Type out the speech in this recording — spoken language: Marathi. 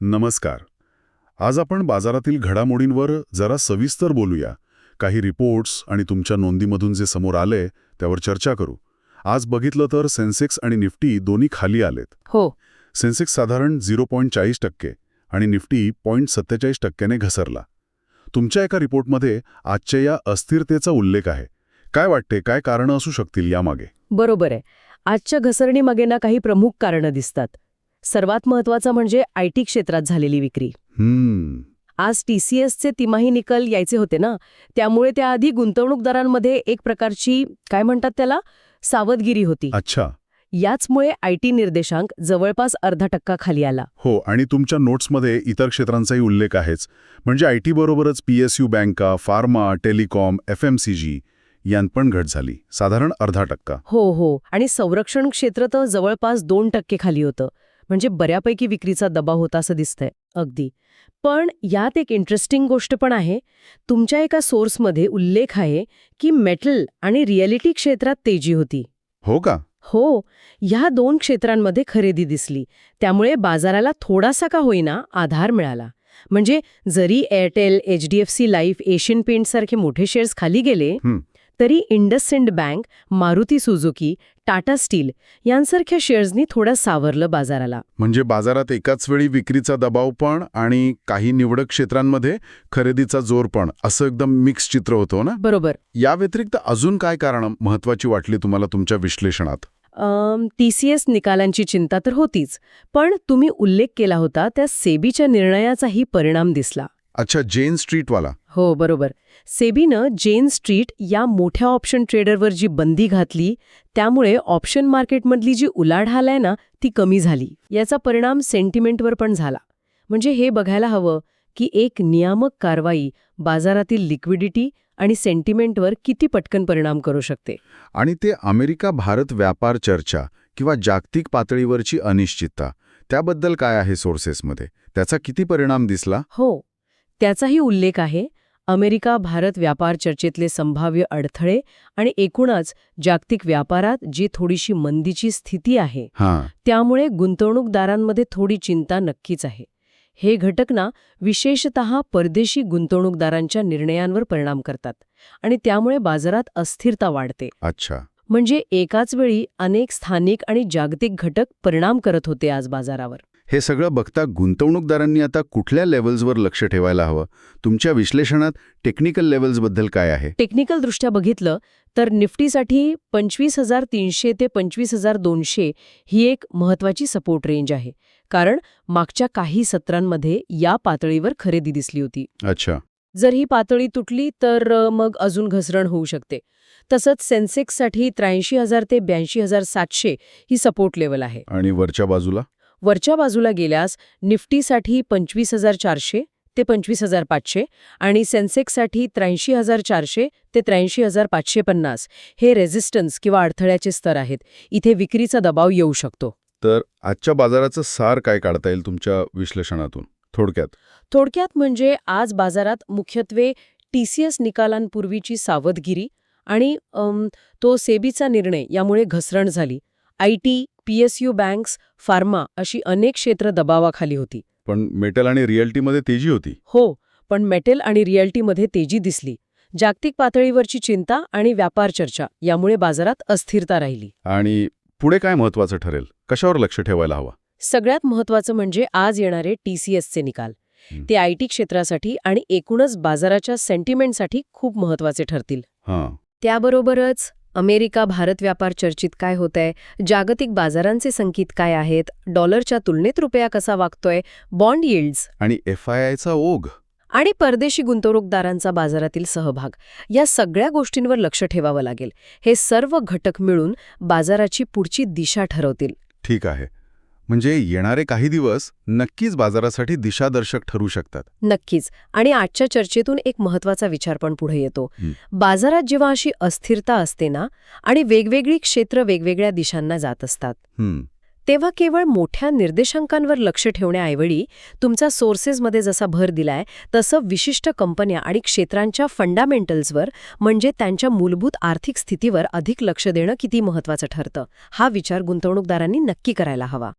नमस्कार. आज आपण बाजारातील घडामोडींवर जरा सविस्तर बोलूया. काही रिपोर्ट्स आणि तुमच्या नोंदीमधून जे समोर आले त्यावर चर्चा करू. आज बघितलं तर सेन्सेक्स आणि निफ्टी दोन्ही खाली आलेत. हो. सेन्सेक्स साधारण झिरो पॉईंट चाळीस टक्के आणि निफ्टी पॉईंट सत्तेचाळीस टक्क्याने घसरला. तुमच्या एका रिपोर्टमध्ये आजच्या या अस्थिरतेचा उल्लेख आहे. काय वाटते काय कारणं असू शकतील यामागे? बरोबर आहे. आजच्या घसरणीमागे ना काही प्रमुख कारणं दिसतात. सर्वात महत्वाचं म्हणजे आय टी क्षेत्रात झालेली विक्री. हम्म. आज टीसीएसचे तिमाही निकल यायचे होते ना त्यामुळे त्याआधी गुंतवणूकदारांमध्ये एक प्रकारची काय म्हणतात त्याला सावधगिरी होती. अच्छा. याचमुळे आय टी निर्देशांक जवळपास अर्धा टक्का खाली आला. हो आणि तुमच्या नोट्समध्ये इतर क्षेत्रांचाही उल्लेख आहेच. म्हणजे आय टी बरोबरच पी एस यू बँका pharma telecom F M C G यांत पण घट झाली. साधारण अर्धा टक्का. हो हो. आणि संरक्षण क्षेत्र तर जवळपास दोन टक्के खाली होतं. म्हणजे बऱ्यापैकी विक्रीचा दबाव होता असं दिसतंय अगदी. पण यात एक इंटरेस्टिंग गोष्ट पण आहे. तुमच्या एका सोर्समध्ये उल्लेख आहे की मेटल आणि रिअलिटी क्षेत्रात तेजी होती. हो का? हो ह्या दोन क्षेत्रांमध्ये खरेदी दिसली. त्यामुळे बाजाराला थोडासा का होईना आधार मिळाला. म्हणजे जरी Airtel H D F C life Asian पेंटसारखे मोठे शेअर्स खाली गेले. तरी IndusInd bank Maruti Suzuki Tata steel यांसारख्या शेअर्सनी थोडं सावरलं बाजाराला. म्हणजे बाजारात एकाच वेळी विक्रीचा दबाव पण आणि काही निवडक क्षेत्रांमध्ये खरेदीचा जोर पण असं एकदम मिक्स चित्र होतं ना? बरोबर. या व्यतिरिक्त अजून काय कारण महत्वाची वाटली तुम्हाला तुमच्या विश्लेषणात? टी सी एस निकालांची चिंता तर होतीच पण तुम्ही उल्लेख केला होता त्या सेबीच्या निर्णयाचाही परिणाम दिसला. अच्छा जेन स्ट्रीटवाला हो बरोबर. सेबीनं जेन स्ट्रीट या मोठ्या ऑप्शन ट्रेडरवर जी बंदी घातली त्यामुळे ऑप्शन मार्केटमधली जी उलाढाल आहे ना ती कमी झाली. याचा परिणाम सेंटिमेंटवर पण झाला. म्हणजे हे बघायला हवं की एक नियामक कारवाई बाजारातील लिक्विडिटी आणि सेंटिमेंटवर किती पटकन परिणाम करू शकते. आणि ते अमेरिका भारत व्यापार चर्चा किंवा जागतिक पातळीवरची अनिश्चितता त्याबद्दल काय आहे सोर्सेसमध्ये त्याचा किती परिणाम दिसला? हो त्याचाही उल्लेख आहे अमेरिका भारत व्यापार चर्चेतले संभाव्य अडथळे आणि एकूणच जागतिक व्यापारात जी थोडीशी मंदीची स्थिती आहे हां. त्यामुळे गुंतवणूकदारांमध्ये थोडी चिंता नक्कीच आहे. हे घटक ना विशेषत परदेशी गुंतवणूकदारांच्या निर्णयांवर परिणाम करतात आणि त्यामुळे बाजारात अस्थिरता वाढते. अच्छा. म्हणजे एकाच वेळी अनेक स्थानिक आणि जागतिक घटक परिणाम करत होते आज बाजारावर. हे सगळं बघता गुंतवणूकदारांनी आता कुठल्या लेवल्सवर लक्ष ठेवायला हवं? तुमच्या विश्लेषणात टेक्निकल लेवल्सबद्दल काय आहे? टेक्निकल दृष्ट्या बघितलं तर निफ्टीसाठी पंचवीस हजार तीनशे ते पंचवीस हजार दोनशे ही एक महत्वाची सपोर्ट रेंज आहे. कारण मागच्या काही सत्रांमध्ये या पातळीवर खरेदी दिसली होती. अच्छा. जर ही पातळी तुटली तर मग अजून घसरण होऊ शकते. तसंच सेन्सेक्ससाठी त्र्याऐंशी हजार ते ब्याऐंशी हजार सातशे ही सपोर्ट लेवल आहे. आणि वरच्या बाजूला? वरच्या बाजूला गेल्यास निफ्टीसाठी पंचवीस हजार चारशे ते पंचवीस हजार पाचशे आणि सेन्सेक्ससाठी त्र्याऐंशी हजार चारशे ते त्र्याऐंशी हजार पाचशे पन्नास हे रेझिस्टन्स किंवा अडथळ्याचे स्तर आहेत. इथे विक्रीचा दबाव येऊ शकतो. तर आजच्या बाजाराचं सार काय काढता येईल तुमच्या विश्लेषणातून? थोडक्यात. थोडक्यात म्हणजे आज बाजारात मुख्यत्वे टीसीएस निकालांपूर्वीची सावधगिरी आणि तो सेबीचा निर्णय यामुळे घसरण झाली. I T PSU banks pharma अशी अनेक क्षेत्र दबावाखाली होती. पण मेटल आणि रिअल्टीमध्ये तेजी होती. हो पण मेटेल आणि रिअल्टीमध्ये तेजी दिसली. जागतिक पातळीवरची चिंता आणि व्यापार चर्चा यामुळे बाजारात अस्थिरता राहिली. आणि पुढे काय महत्वाचं ठरेल? कशावर लक्ष ठेवायला हवं? सगळ्यात महत्वाचं म्हणजे आज येणारे टीसीएसचे निकाल. ते आय टी क्षेत्रासाठी आणि एकूणच बाजाराच्या सेंटिमेंटसाठी खूप महत्त्वाचे ठरतील. त्याबरोबरच अमेरिका भारत व्यापार चर्चेत काय होतंय? जागतिक बाजारांचे संकेत काय आहेत? डॉलरच्या तुलनेत रुपया कसा वागतोय? बॉन्ड यिल्ड्स आणि एफ आय आयचा ओघ? आणि परदेशी गुंतवणूकदारांचा बाजारातील सहभाग या सगळ्या गोष्टींवर लक्ष ठेवावं लागेल. हे सर्व घटक मिळून बाजाराची पुढची दिशा ठरवतील. ठीक आहे. म्हणजे येणारे काही दिवस नक्कीच बाजारासाठी दिशादर्शक ठरू शकतात. नक्कीच. आणि आजच्या चर्चेतून एक महत्त्वाचा विचार पण पुढे येतो. बाजारात जेव्हा अशी अस्थिरता असते ना आणि वेगवेगळी क्षेत्र वेगवेगळ्या दिशांना जात असतात तेव्हा केवळ मोठ्या निर्देशांकांवर लक्ष ठेवण्याऐवजी तुमचा सोर्सेसमध्ये जसा भर दिलाय तसं विशिष्ट कंपन्या आणि क्षेत्रांच्या फंडामेंटल्सवर म्हणजे त्यांच्या मूलभूत आर्थिक स्थितीवर अधिक लक्ष देणं किती महत्वाचं ठरतं हा विचार गुंतवणूकदारांनी नक्की करायला हवा.